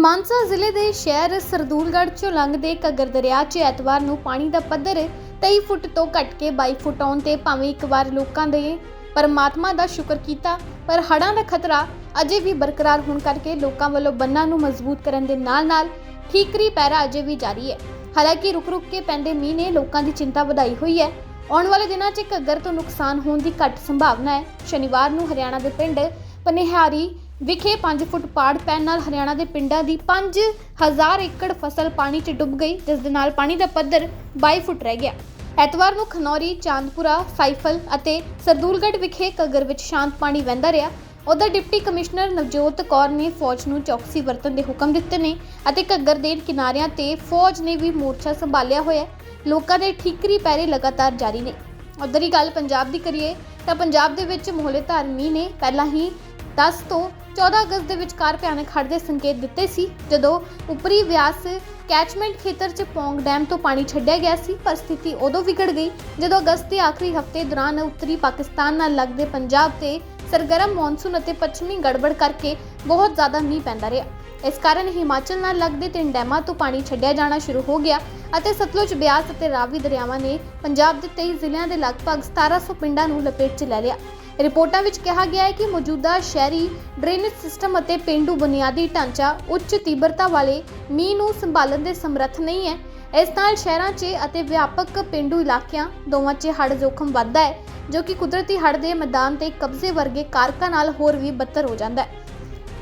ਮਾਨਸਾ ਜ਼ਿਲ੍ਹੇ ਦੇ ਸ਼ਹਿਰ ਸਰਦੂਲਗੜ੍ਹ ਚੋਂ ਲੰਘਦੇ ਘੱਗਰ ਦਰਿਆ 'ਚ ਐਤਵਾਰ ਨੂੰ ਪਾਣੀ ਦਾ ਪੱਧਰ 23 ਫੁੱਟ ਤੋਂ ਘਟ ਕੇ 22 ਫੁੱਟ ਆਉਣ ਤੇ ਭਾਵੇਂ ਇੱਕ ਵਾਰ ਲੋਕਾਂ ਦੇ ਪਰਮਾਤਮਾ ਦਾ ਸ਼ੁਕਰ ਕੀਤਾ, ਪਰ ਹੜ੍ਹਾਂ ਦਾ ਖਤਰਾ ਅਜੇ ਵੀ ਬਰਕਰਾਰ ਹੋਣ ਕਰਕੇ ਲੋਕਾਂ ਵੱਲੋਂ ਬੰਨਾਂ ਨੂੰ ਮਜ਼ਬੂਤ ਕਰਨ ਦੇ ਨਾਲ-ਨਾਲ ਠੀਕਰੀ ਪੈਰਾ ਅਜੇ ਵੀ ਜਾਰੀ ਹੈ। ਹਾਲਾਂਕਿ ਰੁਕ-ਰੁਕ ਕੇ ਪੈਂਦੇ ਮੀਂਹ ਨੇ ਲੋਕਾਂ ਦੀ ਚਿੰਤਾ ਵਧਾਈ ਹੋਈ ਹੈ। ਆਉਣ ਵਾਲੇ ਦਿਨਾਂ 'ਚ ਘੱਗਰ ਤੋਂ ਨੁਕਸਾਨ ਹੋਣ ਦੀ ਘੱਟ ਸੰਭਾਵਨਾ ਹੈ। ਸ਼ਨੀਵਾਰ ਨੂੰ ਹਰਿਆਣਾ ਦੇ ਪਿੰਡ ਪਨਿਹਾਰੀ ਵਿਖੇ 5 ਫੁੱਟ ਪਾੜ ਪੈਣ ਨਾਲ ਹਰਿਆਣਾ ਦੇ ਪਿੰਡਾਂ ਦੀ 5000 ਏਕੜ ਫਸਲ ਪਾਣੀ 'ਚ ਡੁੱਬ ਗਈ, ਜਿਸ ਦੇ ਨਾਲ ਪਾਣੀ ਦਾ ਪੱਧਰ 22 ਫੁੱਟ ਰਹਿ ਗਿਆ। ਐਤਵਾਰ ਨੂੰ ਖਨੌਰੀ, ਚਾਂਦਪੁਰਾ, ਸਾਈਫਲ ਅਤੇ ਸਰਦੂਲਗੜ੍ਹ ਵਿਖੇ ਘੱਗਰ ਵਿੱਚ ਸ਼ਾਂਤ ਪਾਣੀ ਵਹਿੰਦਾ ਰਿਹਾ। ਉਧਰ ਡਿਪਟੀ ਕਮਿਸ਼ਨਰ ਨਵਜੋਤ ਕੌਰ ਨੇ ਫੌਜ ਨੂੰ ਚੌਕਸੀ ਵਰਤਣ ਦੇ ਹੁਕਮ ਦਿੱਤੇ ਨੇ ਅਤੇ ਘੱਗਰ ਦੇ ਕਿਨਾਰਿਆਂ ਤੇ ਫੌਜ ਨੇ ਵੀ ਮੋਰਚਾ ਸੰਭਾਲਿਆ ਹੋਇਆ ਹੈ। ਲੋਕਾਂ ਦੇ ਠੀਕਰੀ ਪੈਰੇ ਲਗਾਤਾਰ ਜਾਰੀ ਨੇ। ਉਧਰ ਹੀ ਗੱਲ ਪੰਜਾਬ ਦੀ ਕਰੀਏ ਤਾਂ ਪੰਜਾਬ ਦੇ ਵਿੱਚ ਮੋਹਲੇਧਾਰ ਮੀਂਹ ਨੇ ਪਹਿਲਾਂ ਹੀ 10 ਤੋਂ 14 ਅਗਸਤ ਦੇ ਵਿਚਕਾਰ ਭਿਆਨਕ ਹੜ੍ਹ ਦੇ ਸੰਕੇਤ ਦਿੱਤੇ ਸੀ, ਜਦੋਂ ਉੱਪਰੀ ਵਿਆਸ ਕੈਚਮੈਂਟ ਖੇਤਰ 'ਚ ਪੌਂਗ ਡੈਮ ਤੋਂ ਪਾਣੀ ਛੱਡਿਆ ਗਿਆ ਸੀ, ਪਰ ਸਥਿਤੀ ਉਦੋਂ ਵਿਗੜ ਗਈ ਜਦੋਂ ਅਗਸਤ ਦੇ ਆਖਰੀ ਹਫ਼ਤੇ ਦੌਰਾਨ ਉੱਤਰੀ ਪਾਕਿਸਤਾਨ ਨਾਲ ਲੱਗਦੇ ਪੰਜਾਬ ਤੇ ਸਰਗਰਮ ਮੌਨਸੂਨ ਅਤੇ ਪੱਛਮੀ ਗੜਬੜ ਕਰਕੇ ਬਹੁਤ ਜ਼ਿਆਦਾ ਮੀਂਹ ਪੈਂਦਾ ਰਿਹਾ। ਇਸ ਕਾਰਨ ਹਿਮਾਚਲ ਨਾਲ ਲੱਗਦੇ ਤਿੰਨ ਡੈਮਾਂ ਤੋਂ ਪਾਣੀ ਛੱਡਿਆ ਜਾਣਾ ਸ਼ੁਰੂ ਹੋ ਗਿਆ ਅਤੇ ਸਤਲੁਜ ਬਿਆਸ ਅਤੇ ਰਾਵੀ ਦਰਿਆਵਾਂ ਨੇ ਪੰਜਾਬ ਦੇ 23 ਜ਼ਿਲ੍ਹਿਆਂ ਦੇ ਲਗਭਗ 1700 ਪਿੰਡਾਂ ਨੂੰ ਲਪੇਟ 'ਚ ਲੈ ਲਿਆ। ਰਿਪੋਰਟਾਂ ਵਿੱਚ ਕਿਹਾ ਗਿਆ ਹੈ ਕਿ ਮੌਜੂਦਾ ਸ਼ਹਿਰੀ ਡਰੇਨੇਜ ਸਿਸਟਮ ਅਤੇ ਪਿੰਡੂ ਬੁਨਿਆਦੀ ਢਾਂਚਾ ਉੱਚ ਤੀਬਰਤਾ ਵਾਲੇ ਮੀਂਹ ਨੂੰ ਸੰਭਾਲਣ ਦੇ ਸਮਰੱਥ ਨਹੀਂ ਹੈ। ਇਸ ਨਾਲ ਸ਼ਹਿਰਾਂ 'ਚ ਅਤੇ ਵਿਆਪਕ ਪਿੰਡੂ ਇਲਾਕਿਆਂ ਦੋਵਾਂ 'ਚ ਹੜ੍ਹ ਜੋਖਮ ਵੱਧਦਾ ਹੈ, ਜੋ ਕਿ ਕੁਦਰਤੀ ਹੜ੍ਹ ਦੇ ਮੈਦਾਨ ਤੇ ਕਬਜ਼ੇ ਵਰਗੇ ਕਾਰਕਾਂ ਨਾਲ ਹੋਰ ਵੀ ਬੱਤਰ ਹੋ ਜਾਂਦਾ ਹੈ।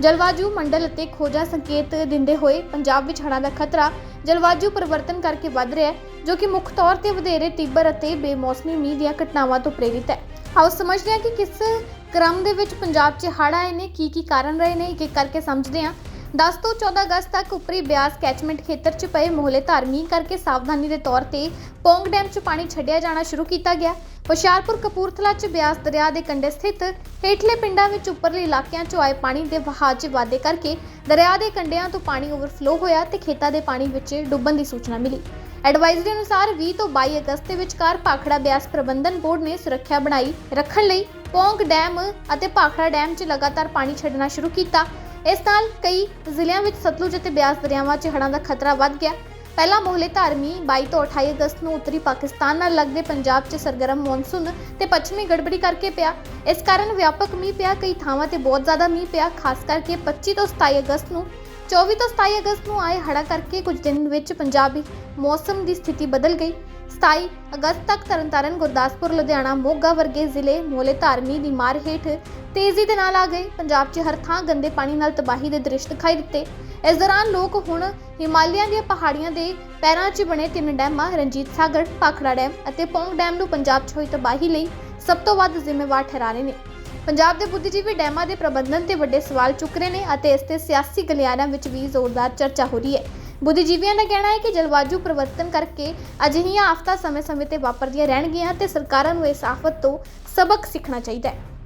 ਜਲਵਾਯੂ ਮੰਡਲ ਅਤੇ ਖੋਜਾਂ ਸੰਕੇਤ ਦਿੰਦੇ ਹੋਏ ਪੰਜਾਬ ਵਿੱਚ ਹੜ੍ਹਾਂ ਦਾ ਖਤਰਾ ਜਲਵਾਯੂ ਪਰਿਵਰਤਨ ਕਰਕੇ ਵੱਧ ਰਿਹਾ ਹੈ, ਜੋ ਕਿ ਮੁੱਖ ਤੌਰ ਤੇ ਵਧੇਰੇ ਤੀਬਰ ਅਤੇ ਬੇਮੌਸਮੀ ਮੀਂਹ ਦੀਆਂ ਘਟਨਾਵਾਂ ਤੋਂ ਪ੍ਰੇਰਿਤ ਹੈ। ਆਓ ਸਮਝਦੇ ਹਾਂ ਕਿ ਕਿਸ ਕ੍ਰਮ ਦੇ ਵਿੱਚ ਪੰਜਾਬ 'ਚ ਹੜ੍ਹ ਆਏ ਨੇ ਕੀ ਕੀ ਕਾਰਨ ਰਹੇ ਨੇ ਇੱਕ ਇੱਕ ਕਰਕੇ ਸਮਝਦੇ ਹਾਂ। 10 ਤੋਂ 14 ਅਗਸਤ ਤੱਕ ਉੱਪਰੀ ਬਿਆਸ ਕੈਚਮੈਂਟ ਖੇਤਰ 'ਚ ਪਏ ਮੋਹਲੇ ਧਾਰਮੀ ਕਰਕੇ ਸਾਵਧਾਨੀ ਦੇ ਤੌਰ ਤੇ ਪੌਂਗ ਡੈਮ 'ਚ ਪਾਣੀ ਛੱਡਿਆ ਜਾਣਾ ਸ਼ੁਰੂ ਕੀਤਾ ਗਿਆ। ਹੁਸ਼ਿਆਰਪੁਰ ਕਪੂਰਥਲਾ 'ਚ ਬਿਆਸ ਦਰਿਆ ਦੇ ਕੰਢੇ ਸਥਿਤ ਹੇਠਲੇ ਪਿੰਡਾਂ ਵਿੱਚ ਉੱਪਰਲੇ ਇਲਾਕਿਆਂ 'ਚੋਂ ਆਏ ਪਾਣੀ ਦੇ ਵਹਾਅ 'ਚ ਵਾਧੇ ਕਰਕੇ ਦਰਿਆ ਦੇ ਕੰਢਿਆਂ ਤੋਂ ਪਾਣੀ ਓਵਰਫਲੋ ਹੋਇਆ ਤੇ ਖੇਤਾਂ ਦੇ ਪਾਣੀ ਵਿੱਚ ਡੁੱਬਣ ਦੀ ਸੂਚਨਾ ਮਿਲੀ। ਐਡਵਾਈਜ਼ਰੀ ਅਨੁਸਾਰ 20 ਤੋਂ 22 ਅਗਸਤ ਦੇ ਵਿਚਕਾਰ ਭਾਖੜਾ ਬਿਆਸ ਪ੍ਰਬੰਧਨ ਬੋਰਡ ਨੇ ਸੁਰੱਖਿਆ ਬਣਾਈ ਰੱਖਣ ਲਈ ਪੌਂਗ ਡੈਮ ਅਤੇ ਭਾਖੜਾ ਡੈਮ 'ਚ ਲਗਾਤਾਰ ਪਾਣੀ ਛੱਡਣਾ ਸ਼ੁਰੂ ਕੀਤਾ। ਇਸ ਨਾਲ ਕਈ ਜ਼ਿਲ੍ਹਿਆਂ ਵਿੱਚ ਸਤਲੁਜ ਅਤੇ ਬਿਆਸ ਦਰਿਆਵਾਂ 'ਚ ਹੜ੍ਹਾਂ ਦਾ ਖਤਰਾ ਵੱਧ ਗਿਆ। ਪਹਿਲਾ ਮੋਹਲੇ ਧਾਰਮੀ 22 ਤੋਂ 28 ਅਗਸਤ ਨੂੰ ਉੱਤਰੀ ਪਾਕਿਸਤਾਨ ਨਾਲ ਲੱਗਦੇ ਪੰਜਾਬ 'ਚ ਸਰਗਰਮ ਮੌਨਸੂਨ ਤੇ ਪੱਛਮੀ ਗੜਬੜੀ ਕਰਕੇ ਪਿਆ। ਇਸ ਕਾਰਨ ਵਿਆਪਕ ਮੀਂਹ ਪਿਆ, ਕਈ ਥਾਵਾਂ ਤੇ ਬਹੁਤ ਜ਼ਿਆਦਾ ਮੀਂਹ ਪਿਆ, ਖਾਸ ਕਰਕੇ 25 ਤੋਂ 27 ਅਗਸਤ ਨੂੰ। 24 ਤੋਂ 27 ਅਗਸਤ ਨੂੰ ਆਏ ਹੜ੍ਹਾਂ ਕਰਕੇ ਕੁਝ ਦਿਨ ਵਿੱਚ ਪੰਜਾਬੀ ਮੌਸਮ ਦੀ ਸਥਿਤੀ ਬਦਲ ਗਈ। 27 ਅਗਸਤ ਤੱਕ ਤਰਨਤਾਰਨ, ਗੁਰਦਾਸਪੁਰ, ਲੁਧਿਆਣਾ, ਮੋਗਾ ਵਰਗੇ ਜ਼ਿਲ੍ਹੇ ਮੋਲੇ ਧਾਰਮੀ ਦੀ ਮਾਰ ਹੇਠ ਤੇਜ਼ੀ ਦੇ ਨਾਲ ਆ ਗਏ। ਪੰਜਾਬ 'ਚ ਹਰ ਥਾਂ ਗੰਦੇ ਪਾਣੀ ਨਾਲ ਤਬਾਹੀ ਦੇ ਦ੍ਰਿਸ਼ ਦਿਖਾਈ ਦਿੱਤੇ। ਇਸ ਦੌਰਾਨ ਲੋਕ ਹੁਣ ਹਿਮਾਲਿਆ ਦੀਆਂ ਪਹਾੜੀਆਂ ਦੇ ਪੈਰਾਂ 'ਚ ਬਣੇ ਤਿੰਨ ਡੈਮਾਂ, ਰਣਜੀਤ ਸਾਗਰ ਭਾਖੜਾ ਡੈਮ ਅਤੇ ਪੌਂਗ ਡੈਮ ਨੂੰ ਪੰਜਾਬ 'ਚ ਹੋਈ ਤਬਾਹੀ ਲਈ ਸਭ ਤੋਂ ਵੱਧ ਜ਼ਿੰਮੇਵਾਰ ਠਹਿਰਾ ਰਹੇ ਨੇ। ਪੰਜਾਬ ਦੇ ਬੁੱਧੀਜੀਵੀ ਡੈਮਾਂ ਦੇ ਪ੍ਰਬੰਧਨ ਤੇ ਵੱਡੇ ਸਵਾਲ ਚੁੱਕ ਰਹੇ ਨੇ ਅਤੇ ਇਸ ਤੇ ਸਿਆਸੀ ਗਲਿਆਰਿਆਂ ਵਿੱਚ ਵੀ ਜ਼ੋਰਦਾਰ ਚਰਚਾ ਹੋ ਰਹੀ ਹੈ। ਬੁੱਧੀਜੀਵੀਆਂ ਦਾ ਕਹਿਣਾ ਹੈ ਕਿ ਜਲਵਾਯੂ ਪਰਿਵਰਤਨ ਕਰਕੇ ਅਜਿਹੀਆਂ ਆਫਤਾਂ ਸਮੇਂ-ਸਮੇਂ ਤੇ ਵਾਪਰਦੀਆਂ ਰਹਿਣਗੀਆਂ ਤੇ ਸਰਕਾਰਾਂ ਨੂੰ ਇਸ ਆਫਤ ਤੋਂ ਸਬਕ ਸਿੱਖਣਾ ਚਾਹੀਦਾ ਹੈ।